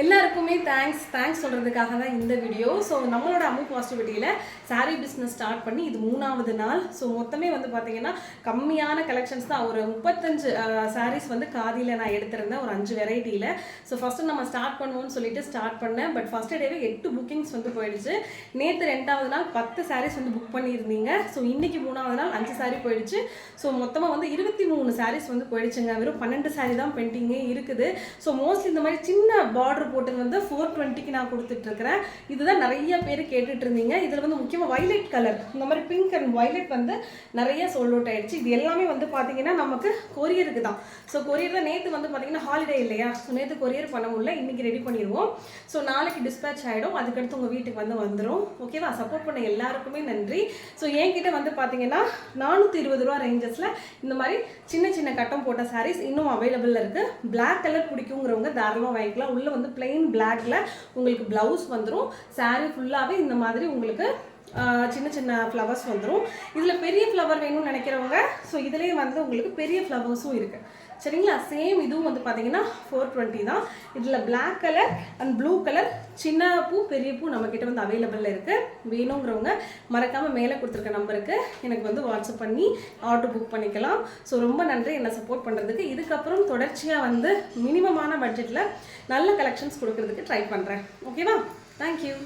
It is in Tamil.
எல்லாருக்குமே தேங்க்ஸ் தேங்க்ஸ் சொல்கிறதுக்காக தான் இந்த வீடியோ ஸோ நம்மளோட அம்மு பாசிட்டிவிட்டியில் சாரீ பிஸ்னஸ் ஸ்டார்ட் பண்ணி இது மூணாவது நாள். ஸோ மொத்தமே வந்து பார்த்தீங்கன்னா கம்மியான கலெக்ஷன்ஸ் தான். ஒரு முப்பத்தஞ்சு சாரீஸ் வந்து காதியில் நான் எடுத்திருந்தேன். ஒரு அஞ்சு வெரைட்டியில் ஸோ ஃபஸ்ட்டு நம்ம ஸ்டார்ட் பண்ணுவோம்னு சொல்லிட்டு ஸ்டார்ட் பண்ணேன். பட் ஃபஸ்ட் டேவே எட்டு புக்கிங்ஸ் வந்து போயிடுச்சு. நேற்று ரெண்டாவது நாள் பத்து சாரீஸ் வந்து புக் பண்ணியிருந்தீங்க. ஸோ இன்றைக்கி மூணாவது நாள் அஞ்சு சாரீ போயிடுச்சு. ஸோ மொத்தமாக வந்து இருபத்தி மூணு சாரீஸ் வந்து போயிடுச்சுங்க. வெறும் பன்னெண்டு சாரீ தான் பெண்டிங்கே இருக்குது. ஸோ மோஸ்ட்லி இந்த மாதிரி சின்ன பார்டர் போட்டது வந்து ஃபோர் டுவெண்ட்டிக்கு நான் கொடுத்துட்ருக்கிறேன். இதுதான் நிறைய பேர் கேட்டுட்டு இருந்தீங்க இதில் வந்து முக்கியமாக வைலட் கலர் இந்த மாதிரி பிங்க் அண்ட் வைலட் வந்து நிறைய சோல்ட் அவுட் ஆயிடுச்சு. இது எல்லாமே வந்து பார்த்தீங்கன்னா நமக்கு கொரியருக்கு தான். ஸோ கொரியர் தான் நேற்று வந்து பார்த்தீங்கன்னா ஹாலிடே இல்லையா? ஸோ நேற்று கொரியர் பண்ண முடியல. இன்னைக்கு ரெடி பண்ணிடுவோம். ஸோ நாளைக்கு டிஸ்பேச் ஆகிடும் அதுக்கடுத்து உங்கள் வீட்டுக்கு வந்து வந்துடும் ஓகேவா சப்போர்ட் பண்ண எல்லாருக்குமே நன்றி. ஸோ என்கிட்ட வந்து பார்த்தீங்கன்னா நானூற்றி இருபது ரூபா ரேஞ்சஸில் இந்த மாதிரி சின்ன சின்ன கட்டம் போட்ட சாரீஸ் இன்னும் அவைலபிளில் இருக்குது பிளாக் கலர் பிடிக்குங்கிறவங்க தாராளமாக வாங்கிக்கலாம். உள்ளே வந்து பிளெயின் பிளாக்ல உங்களுக்கு ப்ளவுஸ் வந்துடும் சாரீ ஃபுல்லாகவே இந்த மாதிரி உங்களுக்கு சின்ன சின்ன ஃப்ளவர்ஸ் வந்துடும் இதில் பெரிய ஃப்ளவர் வேணும்னு நினைக்கிறவங்க ஸோ இதுலேயே வந்து உங்களுக்கு பெரிய ஃப்ளவர்ஸும் இருக்குது சரிங்களா? சேம் இதுவும் வந்து பார்த்தீங்கன்னா ஃபோர் டுவெண்ட்டி தான். இதில் black colour and blue colour சின்ன பூ பெரிய பூ நம்மக்கிட்ட வந்து அவைலபிளில் இருக்குது வேணுங்கிறவங்க மறக்காமல் மேலே கொடுத்துருக்க நம்பருக்கு எனக்கு வந்து வாட்ஸ்அப் பண்ணி ஆர்டர் புக் பண்ணிக்கலாம். ஸோ ரொம்ப நன்றி. என்னை சப்போர்ட் பண்ணுறதுக்கு இதுக்கப்புறம் தொடர்ச்சியாக வந்து மினிமமான பட்ஜெட்டில் நல்ல கலெக்ஷன்ஸ் கொடுக்கறதுக்கு ட்ரை பண்ணுறேன் ஓகேவா தேங்க்யூ